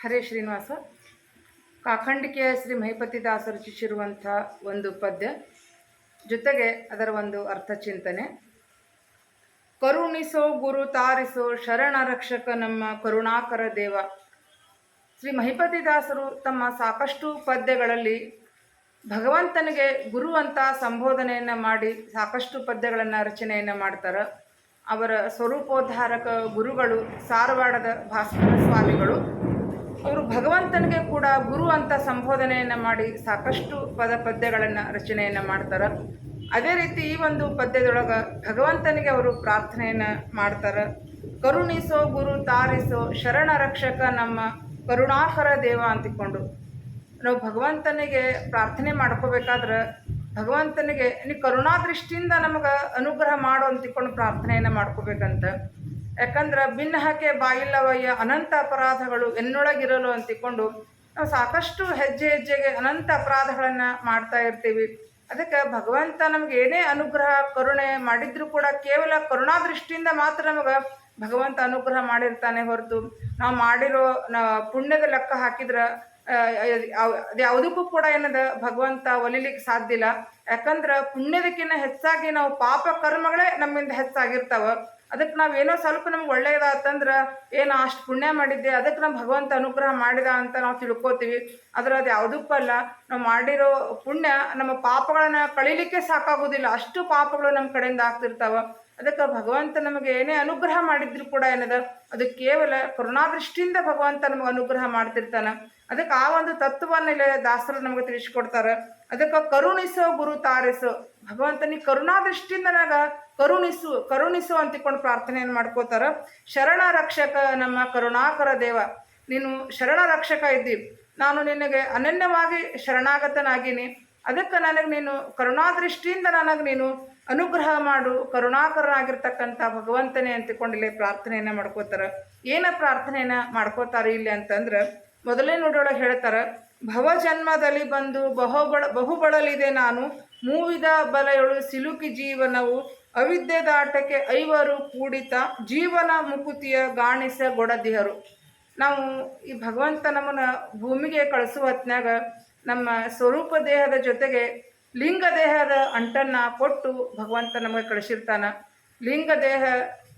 ಹರೇ ಶ್ರೀನಿವಾಸ. ಕಾಖಂಡಿಕೆಯ ಶ್ರೀ ಮಹಿಪತಿದಾಸ ರಚಿಸಿರುವಂಥ ಒಂದು ಪದ್ಯ. ಜೊತೆಗೆ ಅದರ ಒಂದು ಅರ್ಥ ಚಿಂತನೆ. ಕರುಣಿಸೋ ಗುರು ತಾರಿಸೋ ಶರಣ ರಕ್ಷಕ ನಮ್ಮ ಕರುಣಾಕರ ದೇವ. ಶ್ರೀ ಮಹಿಪತಿದಾಸರು ತಮ್ಮ ಸಾಕಷ್ಟು ಪದ್ಯಗಳಲ್ಲಿ ಭಗವಂತನಿಗೆ ಗುರು ಅಂತ ಸಂಬೋಧನೆಯನ್ನು ಮಾಡಿ ಸಾಕಷ್ಟು ಪದ್ಯಗಳನ್ನು ರಚನೆಯನ್ನು ಮಾಡ್ತಾರೆ. ಅವರ ಸ್ವರೂಪೋದ್ಧಾರಕ ಗುರುಗಳು ಸಾರವಾಡದ ಭಾಸ್ಕರ ಸ್ವಾಮಿಗಳು. ಅವರು ಭಗವಂತನಿಗೆ ಕೂಡ ಗುರು ಅಂತ ಸಂಬೋಧನೆಯನ್ನು ಮಾಡಿ ಸಾಕಷ್ಟು ಪದ ಪದ್ಯಗಳನ್ನು ರಚನೆಯನ್ನು ಮಾಡ್ತಾರೆ. ಅದೇ ರೀತಿ ಈ ಒಂದು ಪದ್ಯದೊಳಗೆ ಭಗವಂತನಿಗೆ ಅವರು ಪ್ರಾರ್ಥನೆಯನ್ನು ಮಾಡ್ತಾರೆ. ಕರುಣಿಸೋ ಗುರು ತಾರಿಸೋ ಶರಣ ರಕ್ಷಕ ನಮ್ಮ ಕರುಣಾಕರ ದೇವ ಅಂತಿಕೊಂಡು. ನಾವು ಭಗವಂತನಿಗೆ ಪ್ರಾರ್ಥನೆ ಮಾಡ್ಕೋಬೇಕಾದ್ರೆ ಭಗವಂತನಿಗೆ ನೀ ಕರುಣಾ ದೃಷ್ಟಿಯಿಂದ ನಮಗೆ ಅನುಗ್ರಹ ಮಾಡು ಅಂತಿಕೊಂಡು ಪ್ರಾರ್ಥನೆಯನ್ನು ಮಾಡ್ಕೋಬೇಕಂತ. ಯಾಕಂದ್ರೆ ಭಿನ್ನ ಹಾಕೆ ಬಾಯಿಲ್ಲವಯ್ಯ ಅನಂತ ಅಪರಾಧಗಳು ಎನ್ನೊಳಗಿರಲು ಅಂತಿಕೊಂಡು ನಾವು ಸಾಕಷ್ಟು ಹೆಜ್ಜೆ ಹೆಜ್ಜೆಗೆ ಅನಂತ ಅಪರಾಧಗಳನ್ನು ಮಾಡ್ತಾ ಇರ್ತೀವಿ. ಅದಕ್ಕೆ ಭಗವಂತ ನಮ್ಗೆ ಏನೇ ಅನುಗ್ರಹ, ಕರುಣೆ ಮಾಡಿದ್ರೂ ಕೂಡ ಕೇವಲ ಕರುಣಾ ದೃಷ್ಟಿಯಿಂದ ಮಾತ್ರ ನಮಗೆ ಭಗವಂತ ಅನುಗ್ರಹ ಮಾಡಿರ್ತಾನೆ ಹೊರತು. ನಾವು ಮಾಡಿರೋ ಪುಣ್ಯದ ಲೆಕ್ಕ ಹಾಕಿದ್ರೆ ಅದು ಯಾವುದಕ್ಕೂ ಕೂಡ ಏನದ ಭಗವಂತ ಒಲಿಲಿಕ್ಕೆ ಸಾಧ್ಯ ಇಲ್ಲ. ಯಾಕಂದ್ರೆ ಪುಣ್ಯದಕ್ಕಿಂತ ಹೆಚ್ಚಾಗಿ ನಾವು ಪಾಪ ಕರ್ಮಗಳೇ ನಮ್ಮಿಂದ ಹೆಚ್ಚಾಗಿರ್ತಾವ. ಅದಕ್ಕೆ ನಾವು ಏನೋ ಸ್ವಲ್ಪ ನಮ್ಗೆ ಒಳ್ಳೇದಾತಂದ್ರೆ ಏನೋ ಅಷ್ಟು ಪುಣ್ಯ ಮಾಡಿದ್ದೆ ಅದಕ್ಕೆ ನಮ್ಮ ಭಗವಂತ ಅನುಗ್ರಹ ಮಾಡಿದ ಅಂತ ನಾವು ತಿಳ್ಕೊತೀವಿ. ಆದ್ರೆ ಅದು ಯಾವುದಕ್ಕೂ ಅಲ್ಲ, ನಾವು ಮಾಡಿರೋ ಪುಣ್ಯ ನಮ್ಮ ಪಾಪಗಳನ್ನ ಕಳೀಲಿಕ್ಕೆ ಸಾಕಾಗೋದಿಲ್ಲ. ಅಷ್ಟು ಪಾಪಗಳು ನಮ್ಮ ಕಡೆಯಿಂದ ಆಗ್ತಿರ್ತಾವೆ. ಅದಕ್ಕೆ ಭಗವಂತ ನಮಗೆ ಏನೇ ಅನುಗ್ರಹ ಮಾಡಿದ್ರು ಕೂಡ ಏನದ, ಅದು ಕೇವಲ ಕರುಣಾದೃಷ್ಟಿಯಿಂದ ಭಗವಂತ ನಮಗೆ ಅನುಗ್ರಹ ಮಾಡ್ತಿರ್ತಾನೆ. ಅದಕ್ಕೆ ಆ ಒಂದು ತತ್ವವನ್ನ ಇಲ್ಲಿ ದಾಸರು ನಮಗೆ ತಿಳಿಸ್ಕೊಡ್ತಾರೆ. ಅದಕ್ಕೆ ಕರುಣಿಸೋ ಗುರು ತಾರಿಸೋ. ಭಗವಂತನಿಗೆ ಕರುಣಾದೃಷ್ಟಿಯಿಂದ ನನಗೆ ಕರುಣಿಸು ಕರುಣಿಸು ಅಂತಿಕೊಂಡು ಪ್ರಾರ್ಥನೆಯನ್ನು ಮಾಡ್ಕೋತಾರ. ಶರಣ ರಕ್ಷಕ ನಮ್ಮ ಕರುಣಾಕರ ದೇವ, ನೀನು ಶರಣ ರಕ್ಷಕ ಇದ್ದಿ. ನಾನು ನಿನಗೆ ಅನನ್ಯವಾಗಿ ಶರಣಾಗತನಾಗೀನಿ. ಅದಕ್ಕೆ ನನಗೆ ನೀನು ಕರುಣಾದೃಷ್ಟಿಯಿಂದ ನನಗೆ ನೀನು ಅನುಗ್ರಹ ಮಾಡು. ಕರುಣಾಕರನಾಗಿರ್ತಕ್ಕಂಥ ಭಗವಂತನೇ ಅಂತಿಕೊಂಡು ಇಲ್ಲಿ ಪ್ರಾರ್ಥನೆಯನ್ನು ಮಾಡ್ಕೋತಾರೆ. ಏನ ಪ್ರಾರ್ಥನೆಯನ್ನು ಮಾಡ್ಕೋತಾರೆ ಇಲ್ಲಿ ಅಂತಂದ್ರೆ, ಮೊದಲೇ ನೋಡೋಳಗೆ ಹೇಳ್ತಾರೆ, ಭವಜನ್ಮದಲ್ಲಿ ಬಂದು ಬಹುಬಳ, ಬಹುಬಳಲಿದೆ ನಾನು. ಮೂವಿದ ಬಲೆಯೊಳು ಸಿಲುಕಿ ಜೀವನವು ಅವಿದ್ಯೆ ದಾಟಕ್ಕೆ ಐವರು ಕೂಡಿತ ಜೀವನ ಮುಕುತಿಯ ಗಾಣಿಸ ಗೊಡದಿಹರು ನಾವು ಈ ಭಗವಂತ ನಮ್ಮನ್ನು ಭೂಮಿಗೆ ಕಳಿಸುವ ಹೊತ್ನ್ಯಾಗ ನಮ್ಮ ಸ್ವರೂಪ ದೇಹದ ಜೊತೆಗೆ ಲಿಂಗ ದೇಹದ ಅಂಟನ್ನು ಕೊಟ್ಟು ಭಗವಂತ ನಮಗೆ ಕಳಿಸಿರ್ತಾನ. ಲಿಂಗ ದೇಹ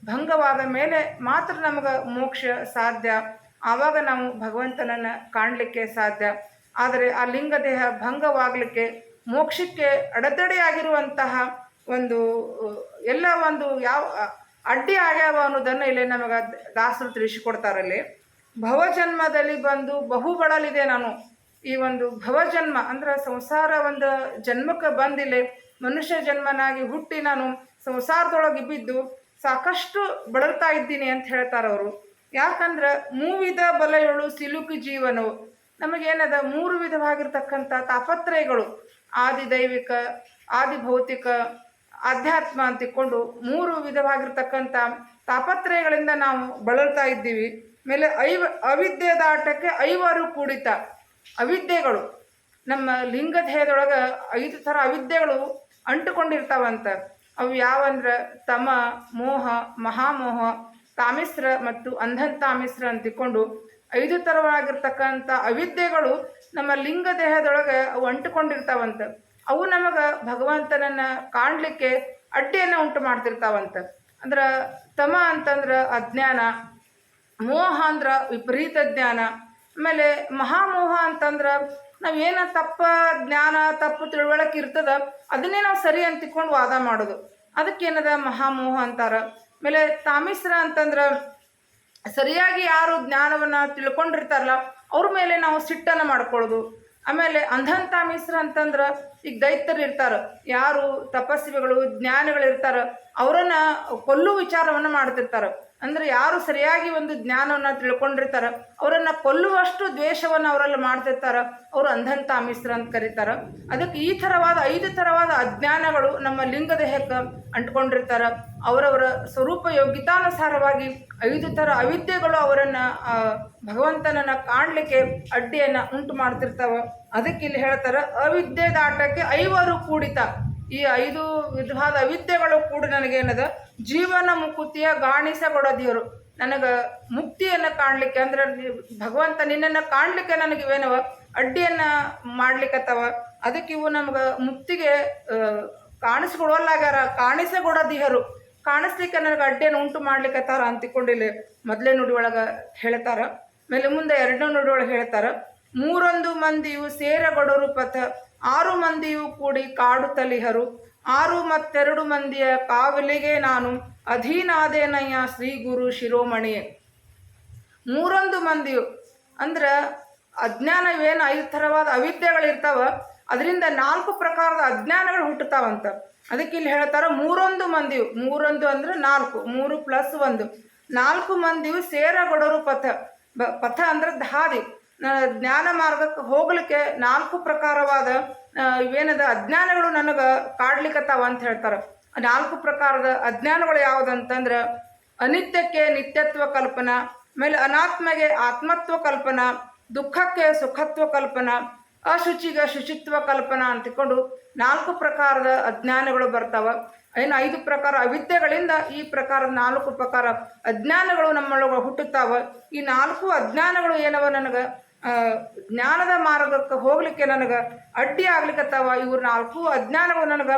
ಭಂಗವಾದ ಮೇಲೆ ಮಾತ್ರ ನಮಗೆ ಮೋಕ್ಷ ಸಾಧ್ಯ. ಆವಾಗ ನಾವು ಭಗವಂತನನ್ನು ಕಾಣಲಿಕ್ಕೆ ಸಾಧ್ಯ. ಆದರೆ ಆ ಲಿಂಗ ದೇಹ ಭಂಗವಾಗಲಿಕ್ಕೆ ಮೋಕ್ಷಕ್ಕೆ ಅಡೆತಡೆಯಾಗಿರುವಂತಹ ಒಂದು ಎಲ್ಲ ಒಂದು ಯಾವ ಅಡ್ಡಿ ಆಗ್ಯಾವ ಅನ್ನೋದನ್ನು ಇಲ್ಲಿ ನಮಗೆ ದಾಸರು ತಿಳಿಸಿಕೊಡ್ತಾರಲ್ಲಿ. ಭವಜನ್ಮದಲ್ಲಿ ಬಂದು ಬಹುಬಳಲಿದೆ ನಾನು. ಈ ಒಂದು ಭವಜನ್ಮ ಅಂದ್ರೆ ಸಂಸಾರ ಒಂದು ಜನ್ಮಕ್ಕೆ ಬಂದಿಲ್ಲ, ಮನುಷ್ಯ ಜನ್ಮನಾಗಿ ಹುಟ್ಟಿ ನಾನು ಸಂಸಾರದೊಳಗೆ ಬಿದ್ದು ಸಾಕಷ್ಟು ಬಳಲ್ತಾ ಇದ್ದೀನಿ ಅಂತ ಹೇಳ್ತಾರೆ ಅವರು. ಯಾಕಂದ್ರೆ ಮೂವಿಧ ಬಲೆಗಳು ಸಿಲುಕು ಜೀವನವು ನಮಗೇನದ? ಮೂರು ವಿಧವಾಗಿರ್ತಕ್ಕಂಥ ತಾಪತ್ರಯಗಳು. ಆದಿ ದೈವಿಕ ಆದಿ ಭೌತಿಕ ಆಧ್ಯಾತ್ಮ ಅಂತಿಕೊಂಡು ಮೂರು ವಿಧವಾಗಿರ್ತಕ್ಕಂಥ ತಾಪತ್ರಯಗಳಿಂದ ನಾವು ಬಳಲ್ತಾ ಇದ್ದೀವಿ. ಮೇಲೆ ಐವ, ಅವಿದ್ಯೆ ದಾಟಕ್ಕೆ ಐವರು ಕೂಡಿತ ಅವಿದ್ಯೆಗಳು. ನಮ್ಮ ಲಿಂಗದೇಹದೊಳಗೆ ಐದು ಥರ ಅವಿದ್ಯೆಗಳು ಅಂಟುಕೊಂಡಿರ್ತಾವಂತ. ಅವು ಯಾವಂದ್ರೆ ತಮ, ಮೋಹ, ಮಹಾಮೋಹ, ತಾಮಿಸ್ರ ಮತ್ತು ಅಂಧಂತಾಮಿಸ್ರ ಅಂತಿಕೊಂಡು ಐದು ಥರವಾಗಿರ್ತಕ್ಕಂಥ ಅವಿದ್ಯೆಗಳು ನಮ್ಮ ಲಿಂಗ ದೇಹದೊಳಗೆ ಅವು ಅಂಟುಕೊಂಡಿರ್ತಾವಂತ. ಅವು ನಮಗೆ ಭಗವಂತನನ್ನು ಕಾಣಲಿಕ್ಕೆ ಅಡ್ಡಿಯನ್ನು ಉಂಟು ಮಾಡ್ತಿರ್ತಾವಂತ. ಅಂದ್ರೆ ತಮ ಅಂತಂದ್ರೆ ಅಜ್ಞಾನ, ಮೋಹ ಅಂದ್ರೆ ವಿಪರೀತ ಜ್ಞಾನ, ಆಮೇಲೆ ಮಹಾಮೋಹ ಅಂತಂದ್ರೆ ನಾವೇನು ತಪ್ಪ ಜ್ಞಾನ, ತಪ್ಪು ತಿಳುವಳಿಕೆ ಇರ್ತದ ಅದನ್ನೇ ನಾವು ಸರಿ ಅಂತಿಕೊಂಡು ವಾದ ಮಾಡೋದು. ಅದಕ್ಕೇನದ ಮಹಾಮೋಹ ಅಂತಾರ. ಆಮೇಲೆ ತಾಮಿಸ್ರ ಅಂತಂದ್ರೆ ಸರಿಯಾಗಿ ಯಾರು ಜ್ಞಾನವನ್ನು ತಿಳ್ಕೊಂಡಿರ್ತಾರಲ್ಲ ಅವ್ರ ಮೇಲೆ ನಾವು ಸಿಟ್ಟನ್ನು ಮಾಡ್ಕೊಳ್ಳೋದು ಆಮೇಲೆ ಅಂಧಂತ ಮಿಶ್ರ ಅಂತಂದ್ರೆ ಈಗ ದೈತ್ಯರು ಇರ್ತಾರೆ, ಯಾರು ತಪಸ್ವಿಗಳು ಜ್ಞಾನಿಗಳು ಇರ್ತಾರೆ, ಅವರನ್ನ ಕೊಲ್ಲು ವಿಚಾರವನ್ನು ಮಾಡ್ತಿರ್ತಾರೆ. ಅಂದ್ರೆ ಯಾರು ಸರಿಯಾಗಿ ಒಂದು ಜ್ಞಾನವನ್ನು ತಿಳ್ಕೊಂಡಿರ್ತಾರೆ, ಅವರನ್ನು ಕೊಲ್ಲುವಷ್ಟು ದ್ವೇಷವನ್ನು ಅವರಲ್ಲಿ ಮಾಡ್ತಿರ್ತಾರೆ, ಅವರು ಅಂಧಂತ ಮಿಶ್ರ ಅಂತ ಕರೀತಾರೆ. ಅದಕ್ಕೆ ಈ ಥರವಾದ, ಐದು ಥರವಾದ ಅಜ್ಞಾನಗಳು ನಮ್ಮ ಲಿಂಗ ದೇಹಕ್ಕೆ ಅಂಟ್ಕೊಂಡಿರ್ತಾರೆ. ಅವರವರ ಸ್ವರೂಪ ಯೋಗ್ಯತಾನುಸಾರವಾಗಿ ಐದು ಥರ ಅವಿದ್ಯೆಗಳು ಅವರನ್ನು ಭಗವಂತನನ್ನು ಕಾಣಲಿಕ್ಕೆ ಅಡ್ಡಿಯನ್ನು ಉಂಟು ಮಾಡ್ತಿರ್ತಾವೆ. ಅದಕ್ಕೆ ಇಲ್ಲಿ ಹೇಳ್ತಾರೆ, ಅವಿದ್ಯೆ ದಾಟಕ್ಕೆ ಐವರು ಕೂಡಿತ. ಈ ಐದು ವಿಧವಾದ ಅವಿದ್ಯೆಗಳು ಕೂಡ ನನಗೇನದ? ಜೀವನ ಮುಕುತಿಯ ಗಾಣಿಸಗೊಡದಿಯರು. ನನಗೆ ಮುಕ್ತಿಯನ್ನು ಕಾಣಲಿಕ್ಕೆ ಅಂದ್ರೆ ಭಗವಂತ ನಿನ್ನನ್ನು ಕಾಣಲಿಕ್ಕೆ ನನಗೆ ಇವೇನವ? ಅಡ್ಡಿಯನ್ನು ಮಾಡ್ಲಿಕ್ಕತ್ತವ ಅದಕ್ಕೆ ಇವು ನಮ್ಗೆ ಮುಕ್ತಿಗೆ ಕಾಣಿಸ್ಕೊಡೋಲ್ಲಾಗ್ಯಾರ. ಕಾಣಿಸಗೊಡದಿಹರು ಕಾಣಿಸ್ಲಿಕ್ಕೆ ನನಗೆ ಅಡ್ಡಿಯನ್ನು ಉಂಟು ಮಾಡ್ಲಿಕ್ಕತ್ತಾರ ಅಂತಿಕೊಂಡಿಲ್ಲಿ ಮೊದಲೇ ನುಡಿ ಒಳಗೆ ಹೇಳ್ತಾರ. ಮೇಲೆ ಮುಂದೆ ಎರಡನೇ ನುಡಿ ಒಳಗೆ ಹೇಳ್ತಾರ. ಮೂರೊಂದು ಮಂದಿಯು ಸೇರಗೊಡರು ಪಥ. ಆರು ಮಂದಿಯೂ ಕೂಡಿ ಕಾಡು ತಲಿಹರು ಆರು ಮತ್ತೆರಡು ಮಂದಿಯ ಕಾವಲಿಗೆ ನಾನು ಅಧೀನಾದೇನಯ್ಯ ಶ್ರೀ ಗುರು ಶಿರೋಮಣಿ. ಮೂರೊಂದು ಮಂದಿಯು, ಅಂದ್ರೆ ಅಜ್ಞಾನವೇನು ಐದು ಥರವಾದ ಅವಿದ್ಯೆಗಳಿರ್ತಾವ, ಅದರಿಂದ ನಾಲ್ಕು ಪ್ರಕಾರದ ಅಜ್ಞಾನಗಳು ಹುಟ್ಟುತ್ತಾವಂತ. ಅದಕ್ಕೆ ಇಲ್ಲಿ ಹೇಳ್ತಾರ ಮೂರೊಂದು ಮಂದಿಯು. ಮೂರೊಂದು ಅಂದ್ರೆ ನಾಲ್ಕು, ಮೂರು ಪ್ಲಸ್ ಒಂದು. ನಾಲ್ಕು ಮಂದಿಯು ಸೇರಗೊಡರು ಪಥ. ಪಥ ಅಂದ್ರೆ ನ- ಜ್ಞಾನ ಮಾರ್ಗಕ್ಕೆ ಹೋಗ್ಲಿಕ್ಕೆ ನಾಲ್ಕು ಪ್ರಕಾರವಾದ ಇವೇನದ ಅಜ್ಞಾನಗಳು ನನಗೆ ಕಾಡ್ಲಿಕ್ಕತ್ತಾವ ಅಂತ ಹೇಳ್ತಾರೆ. ನಾಲ್ಕು ಪ್ರಕಾರದ ಅಜ್ಞಾನಗಳು ಯಾವುದಂತಂದ್ರೆ ಅನಿತ್ಯಕ್ಕೆ ನಿತ್ಯತ್ವ ಕಲ್ಪನಾ, ಆಮೇಲೆ ಅನಾತ್ಮಗೆ ಆತ್ಮತ್ವ ಕಲ್ಪನಾ, ದುಃಖಕ್ಕೆ ಸುಖತ್ವ ಕಲ್ಪನಾ, ಅಶುಚಿಗೆ ಶುಚಿತ್ವ ಕಲ್ಪನಾ ಅಂತಿಕೊಂಡು ನಾಲ್ಕು ಪ್ರಕಾರದ ಅಜ್ಞಾನಗಳು ಬರ್ತಾವ. ಏನು ಐದು ಪ್ರಕಾರ ಅವಿದ್ಯೆಗಳಿಂದ ಈ ಪ್ರಕಾರದ ನಾಲ್ಕು ಪ್ರಕಾರ ಅಜ್ಞಾನಗಳು ನಮ್ಮೊಳಗೆ ಹುಟ್ಟುತ್ತಾವ. ಈ ನಾಲ್ಕು ಅಜ್ಞಾನಗಳು ಏನವ ನನಗೆ? ಜ್ಞಾನದ ಮಾರ್ಗಕ್ಕೆ ಹೋಗ್ಲಿಕ್ಕೆ ನನಗೆ ಅಡ್ಡಿ ಆಗ್ಲಿಕ್ಕತ್ತಾವ ಇವ್ರ ನಾಲ್ಕು ಅಜ್ಞಾನವು ನನಗೆ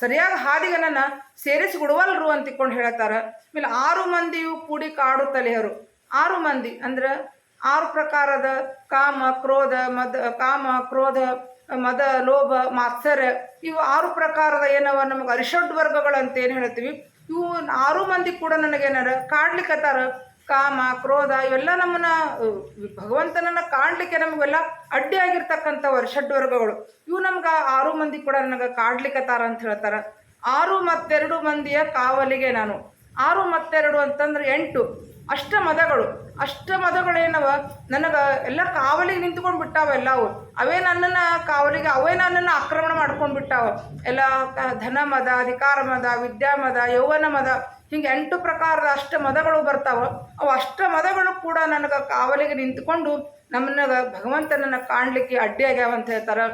ಸರಿಯಾದ ಹಾದಿಗೆ ನನ್ನ ಸೇರಿಸಿಕೊಡುವಲ್ರು ಅಂತಿಕೊಂಡು ಹೇಳ್ತಾರ. ಆಮೇಲೆ ಆರು ಮಂದಿಯು ಕೂಡಿ ಕಾಡು ತಲೆಯರು ಆರು ಮಂದಿ ಅಂದ್ರೆ ಆರು ಪ್ರಕಾರದ ಕಾಮ, ಕ್ರೋಧ, ಮದ, ಕಾಮ, ಕ್ರೋಧ, ಮದ, ಲೋಭ, ಮಾತ್ಸರ್ಯ. ಇವು ಆರು ಪ್ರಕಾರದ ಏನವ ನಮಗೆ ಅರಿಷಡ್ ವರ್ಗಗಳು ಅಂತ ಏನು ಹೇಳ್ತೀವಿ. ಇವು ಆರು ಮಂದಿ ಕೂಡ ನನಗೇನಾರ ಕಾಡ್ಲಿಕ್ಕತ್ತಾರ ಕಾಮ, ಕ್ರೋಧ, ಇವೆಲ್ಲ ನಮ್ಮನ್ನ ಭಗವಂತನನ್ನ ಕಾಣ್ಲಿಕ್ಕೆ ನಮಗೆಲ್ಲ ಅಡ್ಡಿ ಷಡ್ವರ್ಗಗಳು. ಇವು ನಮ್ಗೆ ಆರು ಮಂದಿ ಕೂಡ ನನಗೆ ಕಾಡ್ಲಿಕ್ಕತ್ತಾರ ಅಂತ ಹೇಳ್ತಾರ. ಆರು ಮತ್ತೆರಡು ಮಂದಿಯ ಕಾವಲಿಗೆ ನಾನು. ಆರು ಮತ್ತೆರಡು ಅಂತಂದ್ರೆ ಎಂಟು. ಅಷ್ಟ ಮದಗಳು. ಅಷ್ಟ ಮದಗಳೇನವ? ನನಗೆ ಎಲ್ಲ ಕಾವಲಿಗೆ ನಿಂತ್ಕೊಂಡು ಬಿಟ್ಟಾವ ಎಲ್ಲವು. ಅವೇ ನನ್ನನ್ನು ಕಾವಲಿಗೆ, ಅವೇ ನನ್ನನ್ನು ಆಕ್ರಮಣ ಮಾಡ್ಕೊಂಡು ಬಿಟ್ಟಾವ. ಎಲ್ಲ ಧನ ಮದ ಅಧಿಕಾರ ಮದ ವಿದ್ಯಾ ಮದ ಯೌವನ ಮದ ಹಿಂಗೆ ಎಂಟು ಪ್ರಕಾರದ ಅಷ್ಟ ಮದಗಳು ಬರ್ತಾವ. ಅವು ಅಷ್ಟ ಮದಗಳು ಕೂಡ ನನಗೆ ಕಾವಲಿಗೆ ನಿಂತ್ಕೊಂಡು ನಮ್ಮನ್ನ ಭಗವಂತನನ್ನ ಕಾಣಲಿಕ್ಕೆ ಅಡ್ಡಿಯಾಗ್ಯಾವ ಅಂತ ಹೇಳ್ತಾರೆ.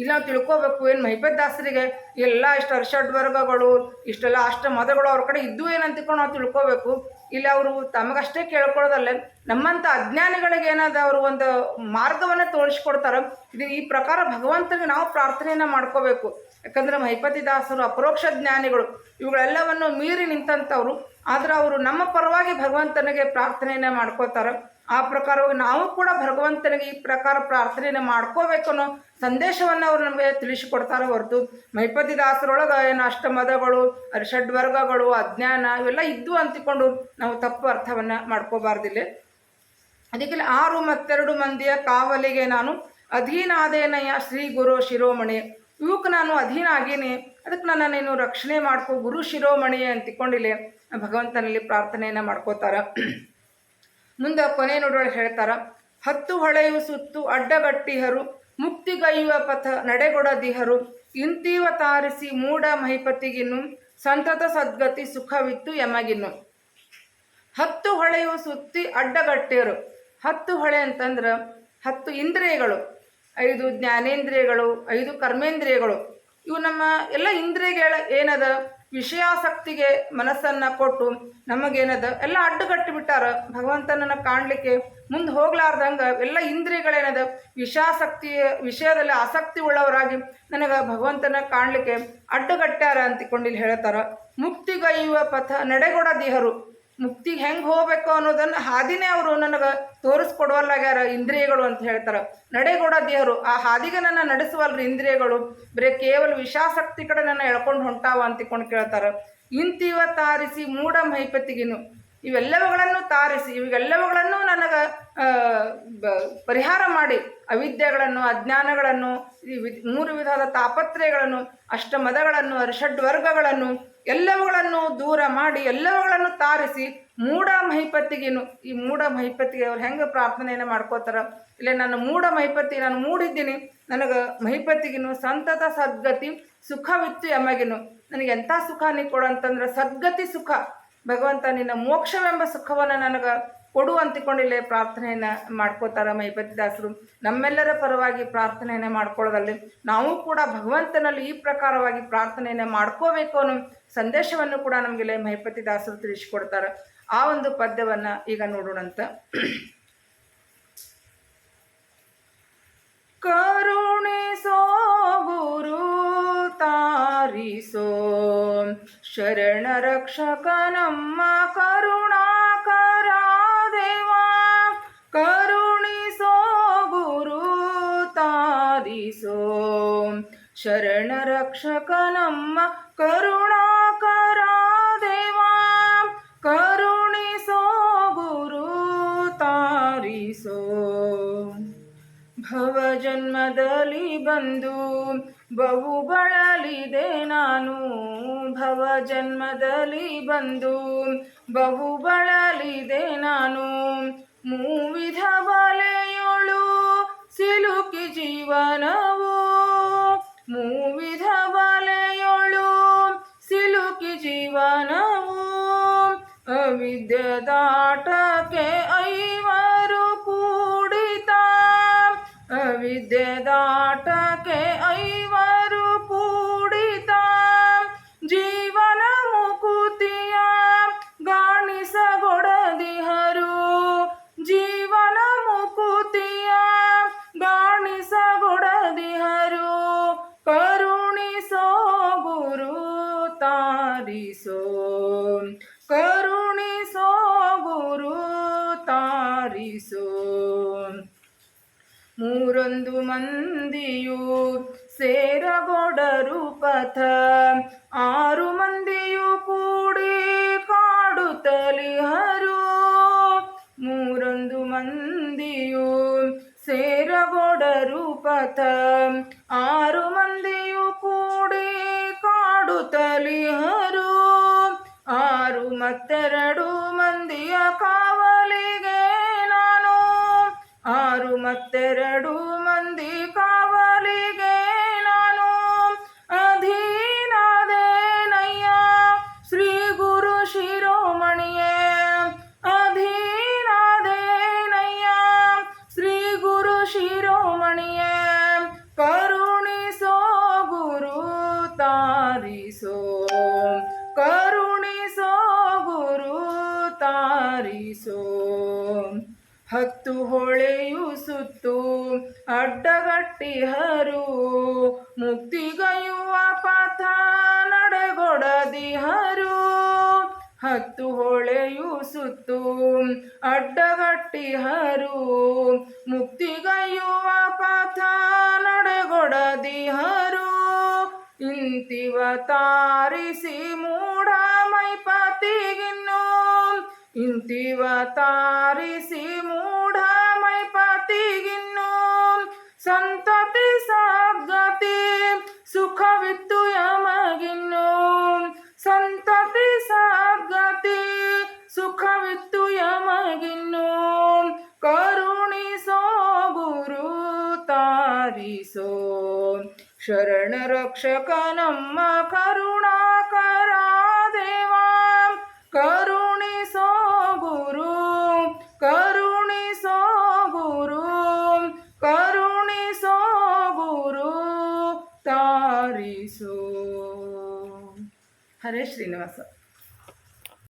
ಇಲ್ಲ ನಾವು ತಿಳ್ಕೊಬೇಕು, ಏನು ಮಹಿಪದ್ದಾಸರಿಗೆ ಎಲ್ಲ ಇಷ್ಟು ಅರ್ಷಡ್ ವರ್ಗಗಳು, ಇಷ್ಟೆಲ್ಲ ಅಷ್ಟ ಮದಗಳು ಅವ್ರ ಕಡೆ ಇದ್ದು ಏನು ಅಂತಕೊಂಡು ನಾವು ತಿಳ್ಕೊಬೇಕು. ಇಲ್ಲ ಅವರು ತಮಗಷ್ಟೇ ಕೇಳ್ಕೊಳ್ಳೋದಲ್ಲೇ ನಮ್ಮಂಥ ಅಜ್ಞಾನಿಗಳಿಗೆ ಏನಾದ ಅವರು ಒಂದು ಮಾರ್ಗವನ್ನು ತೋರಿಸ್ಕೊಡ್ತಾರೆ. ಇದು ಈ ಪ್ರಕಾರ ಭಗವಂತನಿಗೆ ನಾವು ಪ್ರಾರ್ಥನೆಯನ್ನು ಮಾಡ್ಕೋಬೇಕು. ಯಾಕಂದ್ರೆ ಮಹಿಪತಿ ದಾಸರು ಅಪರೋಕ್ಷ ಜ್ಞಾನಿಗಳು, ಇವುಗಳೆಲ್ಲವನ್ನು ಮೀರಿ ನಿಂತಂಥವ್ರು. ಆದ್ರೆ ಅವರು ನಮ್ಮ ಪರವಾಗಿ ಭಗವಂತನಿಗೆ ಪ್ರಾರ್ಥನೆಯನ್ನು ಮಾಡ್ಕೋತಾರೆ ಆ ಪ್ರಕಾರವಾಗಿ ನಾವು ಕೂಡ ಭಗವಂತನಿಗೆ ಈ ಪ್ರಕಾರ ಪ್ರಾರ್ಥನೆಯನ್ನು ಮಾಡ್ಕೋಬೇಕು ಅನ್ನೋ ಸಂದೇಶವನ್ನು ಅವ್ರು ನಮಗೆ ತಿಳಿಸಿಕೊಡ್ತಾರೆ ಹೊರತು ಮೈಪತಿ ದಾಸರೊಳಗೆ ಏನು ಅಷ್ಟಮದಗಳು ಷಡ್ವರ್ಗಗಳು ಅಜ್ಞಾನ ಇವೆಲ್ಲ ಇದ್ದು ಅಂತಿಕೊಂಡು ನಾವು ತಪ್ಪು ಅರ್ಥವನ್ನು ಮಾಡ್ಕೋಬಾರ್ದಿಲ್ಲ. ಅದಕ್ಕೆ ಆರು ಮತ್ತೆರಡು ಮಂದಿಯ ಕಾವಲಿಗೆ ನಾನು ಅಧೀನಾದೇನಯ್ಯ ಶ್ರೀ ಗುರು ಶಿರೋಮಣಿ ಇವಕ್ಕೆ ನಾನು ಅಧೀನ ಆಗೇನೆ, ಅದಕ್ಕೆ ನಾನು ನೀನು ರಕ್ಷಣೆ ಮಾಡ್ಕೋ, ಗುರು ಶಿರೋಮಣಿ ಅಂತಿಕೊಂಡಿಲೆ. ಭಗವಂತನಲ್ಲಿ ಪ್ರಾರ್ಥನೆಯನ್ನು ಮಾಡ್ಕೋತಾರ. ಮುಂದೆ ಕೊನೆ ನೋಡೋಳು ಹೇಳ್ತಾರ, ಹತ್ತು ಹೊಳೆಯು ಸುತ್ತು ಅಡ್ಡಗಟ್ಟಿಹರು ಮುಕ್ತಿಗೈಯುವ ಪಥ ನಡೆಗೊಡದಿಹರು, ಇಂತೀವ ತಾರಿಸಿ ಮೂಡ ಮಹಿಪತಿಗಿನ್ನು, ಸಂತತ ಸದ್ಗತಿ ಸುಖವಿತ್ತು ಯಮಗಿನ್ನು. ಹತ್ತು ಹೊಳೆಯು ಸುತ್ತಿ ಅಡ್ಡಗಟ್ಟಿಯರು. ಹತ್ತು ಹೊಳೆ ಅಂತಂದ್ರೆ ಹತ್ತು ಇಂದ್ರಿಯಗಳು. ಐದು ಜ್ಞಾನೇಂದ್ರಿಯಗಳು, ಐದು ಕರ್ಮೇಂದ್ರಿಯಗಳು, ಇವು ನಮ್ಮ ಎಲ್ಲ ಇಂದ್ರಿಯಗಳ ಏನದ? ವಿಷಯಾಸಕ್ತಿಗೆ ಮನಸ್ಸನ್ನು ಕೊಟ್ಟು ನಮಗೇನದ? ಎಲ್ಲ ಅಡ್ಡುಗಟ್ಟಿ ಬಿಟ್ಟಾರ. ಭಗವಂತನನ್ನು ಕಾಣಲಿಕ್ಕೆ ಮುಂದೆ ಹೋಗ್ಲಾರ್ದಂಗೆ ಎಲ್ಲ ಇಂದ್ರಿಯಗಳೇನದ? ವಿಷಾಸಕ್ತಿಯ ವಿಷಯದಲ್ಲಿ ಆಸಕ್ತಿ ಉಳ್ಳವರಾಗಿ ನನಗೆ ಭಗವಂತನ ಕಾಣಲಿಕ್ಕೆ ಅಡ್ಡಗಟ್ಟ್ಯಾರ ಅಂತಿಕೊಂಡು ಇಲ್ಲಿ ಹೇಳ್ತಾರ. ಮುಕ್ತಿಗೈಯುವ ಪಥ ನಡೆಗೊಡದಿಹರು. ಮುಕ್ತಿಗೆ ಹೆಂಗೆ ಹೋಗ್ಬೇಕು ಅನ್ನೋದನ್ನು ಹಾದಿನೇ ಅವರು ನನಗೆ ತೋರಿಸ್ಕೊಡುವಲ್ಲಾಗ್ಯಾರ ಇಂದ್ರಿಯಗಳು ಅಂತ ಹೇಳ್ತಾರೆ. ನಡೆಗೊಡ ದೇವರು, ಆ ಹಾದಿಗೆ ನನ್ನ ನಡೆಸುವಲ್ರಿ ಇಂದ್ರಿಯಗಳು. ಬರೀ ಕೇವಲ ವಿಷಾಸಕ್ತಿ ಕಡೆ ನನ್ನ ಎಳ್ಕೊಂಡು ಹೊಂಟಾವ ಅಂತಿಕೊಂಡು ಕೇಳ್ತಾರೆ. ಇಂತಿವ ತಾರಿಸಿ ಮೂಢ ಮೈಪತಿಗಿನು ಇವೆಲ್ಲವುಗಳನ್ನು ತಾರಿಸಿ, ಇವೆಲ್ಲವುಗಳನ್ನು ನನಗೆ ಪರಿಹಾರ ಮಾಡಿ. ಅವಿದ್ಯೆಗಳನ್ನು, ಅಜ್ಞಾನಗಳನ್ನು, ಈ ಮೂರು ವಿಧದ ತಾಪತ್ರಯಗಳನ್ನು, ಅಷ್ಟಮದಗಳನ್ನು ಅರಿಷಡ್ ವರ್ಗಗಳನ್ನು ಎಲ್ಲವುಗಳನ್ನು ದೂರ ಮಾಡಿ, ಎಲ್ಲವುಗಳನ್ನು ತಾರಿಸಿ ಮೂಢ ಮಹಿಪತ್ತಿಗಿನು ಈ ಮೂಢ ಮಹಿಪತ್ತಿಗೆ ಅವ್ರು ಹೆಂಗೆ ಪ್ರಾರ್ಥನೆಯನ್ನು ಮಾಡ್ಕೋತಾರ? ಇಲ್ಲ ನಾನು ಮೂಢ ಮಹಿಪತಿ, ನಾನು ಮೂಡಿದ್ದೀನಿ, ನನಗೆ ಮಹಿಪತ್ತಿಗಿನು ಸಂತತ ಸದ್ಗತಿ ಸುಖವಿತ್ತು ಎಮಗಿನು ನನಗೆ ಎಂಥ ಸುಖ ನೀ ಕೊಡು ಅಂತಂದ್ರೆ ಸದ್ಗತಿ ಸುಖ. ಭಗವಂತ ನಿನ್ನ ಮೋಕ್ಷವೆಂಬ ಸುಖವನ್ನು ನನಗೆ ಕೊಡು ಅಂತಿಕೊಂಡಿಲ್ಲೇ ಪ್ರಾರ್ಥನೆಯನ್ನು ಮಾಡ್ಕೋತಾರೆ ಮೈಪತಿದಾಸರು ನಮ್ಮೆಲ್ಲರ ಪರವಾಗಿ ಪ್ರಾರ್ಥನೆಯನ್ನು ಮಾಡ್ಕೊಳ್ಳೋದಲ್ಲಿ ನಾವು ಕೂಡ ಭಗವಂತನಲ್ಲಿ ಈ ಪ್ರಕಾರವಾಗಿ ಪ್ರಾರ್ಥನೆಯನ್ನು ಮಾಡ್ಕೋಬೇಕು ಅನ್ನೋ ಸಂದೇಶವನ್ನು ಕೂಡ ನಮಗೆಲ್ಲ ಮಹಿಪತಿದಾಸರು ತಿಳಿಸಿಕೊಡ್ತಾರೆ. ಆ ಒಂದು ಪದ್ಯವನ್ನು ಈಗ ನೋಡೋಣಂತ. ಕರುಣಿಸೋ ಗುರು ತಾರಿಸೋ. ಶರಣ ರಕ್ಷಕ ನಮ್ಮ ಕರುಣಾಕರ ಶರಣ ರಕ್ಷಕ ನಮ್ಮ ಕರುಣಾಕರ ದೇವಾ ಕರುಣಿಸೋ ಗುರು ತಾರಿಸೋ. ಭವ ಜನ್ಮದಲ್ಲಿ ಬಂದು ಬಹು ಬಳಲಿದೆ ನಾನು. ಭವ ಜನ್ಮದಲ್ಲಿ ಬಂದು ಬಹು ಬಳಲಿದೆ ನಾನು. ಮೂವಿಧ ಬಲೆಯೊಳು ಸಿಲುಕಿ ಜೀವನವು ಮೂವಿಧ ಬಲೆಯೊಳು ಸಿಲುಕಿ ಜೀವನವು ಅವಿದ್ಯದಾಟಕ್ಕೆ ಐವರು ಕೂಡಿತ ಅವಿದ್ಯದಾಟಕ್ಕೆ ಮೂರೊಂದು ಮಂದಿಯು ಸೇರಗೊಡರು ಪಥ. ಆರು ಮಂದಿಯು ಕೂಡಿ ಕಾಡುತ್ತಲಿಹರು ಮೂರೊಂದು ಮಂದಿಯು ಸೇರಗೊಡರು ಪಥ. ಆರು ಮಂದಿಯು ಕೂಡಿ ಕಾಡುತ್ತಲಿಹರು ಆರು ಮತ್ತೆರಡು ಮಂದಿಯ ಕಾವಲಿಗೆ ಹತ್ತು ಹೊಳೆಯು ಸುತ್ತು ಅಡ್ಡಗಟ್ಟಿಹರು ಮುಕ್ತಿಗಯುವ ಪಥ ನಡೆಗೊಡದಿಹರು ಹತ್ತು ಹೊಳೆಯು ಸುತ್ತು ಅಡ್ಡಗಟ್ಟಿಹರು ಮುಕ್ತಿಗಯುವ ಪಥ ನಡೆಗೊಡದಿಹರು ಇಂತಿವ ತಾರಿಸಿ ಮೂಢ ಮೈಪತಿಗಿನ್ನು ಇಂತಿವ ತಾರಿಸಿ ಮೂಢ ಮೈಪತಿಗಿನ್ನು ಸಂತತಿ ಸದ್ಗತಿ ಸುಖವಿತ್ತು ಯಮಗಿನ್ನು ಸಂತತಿ ಸದ್ಗತಿ ಸುಖವಿತ್ತು ಯಮಗಿನ್ನು ಕರುಣಿಸೋ ಗುರು ತಾರಿಸೋ. ಶರಣ ರಕ್ಷಕ ನಮ್ಮ ಕರುಣಾಕರ ದೇವಾ ಕರುಣಿಸೋ ತಾರಿಸೋ ಹರೇ ಶ್ರೀನಿವಾಸ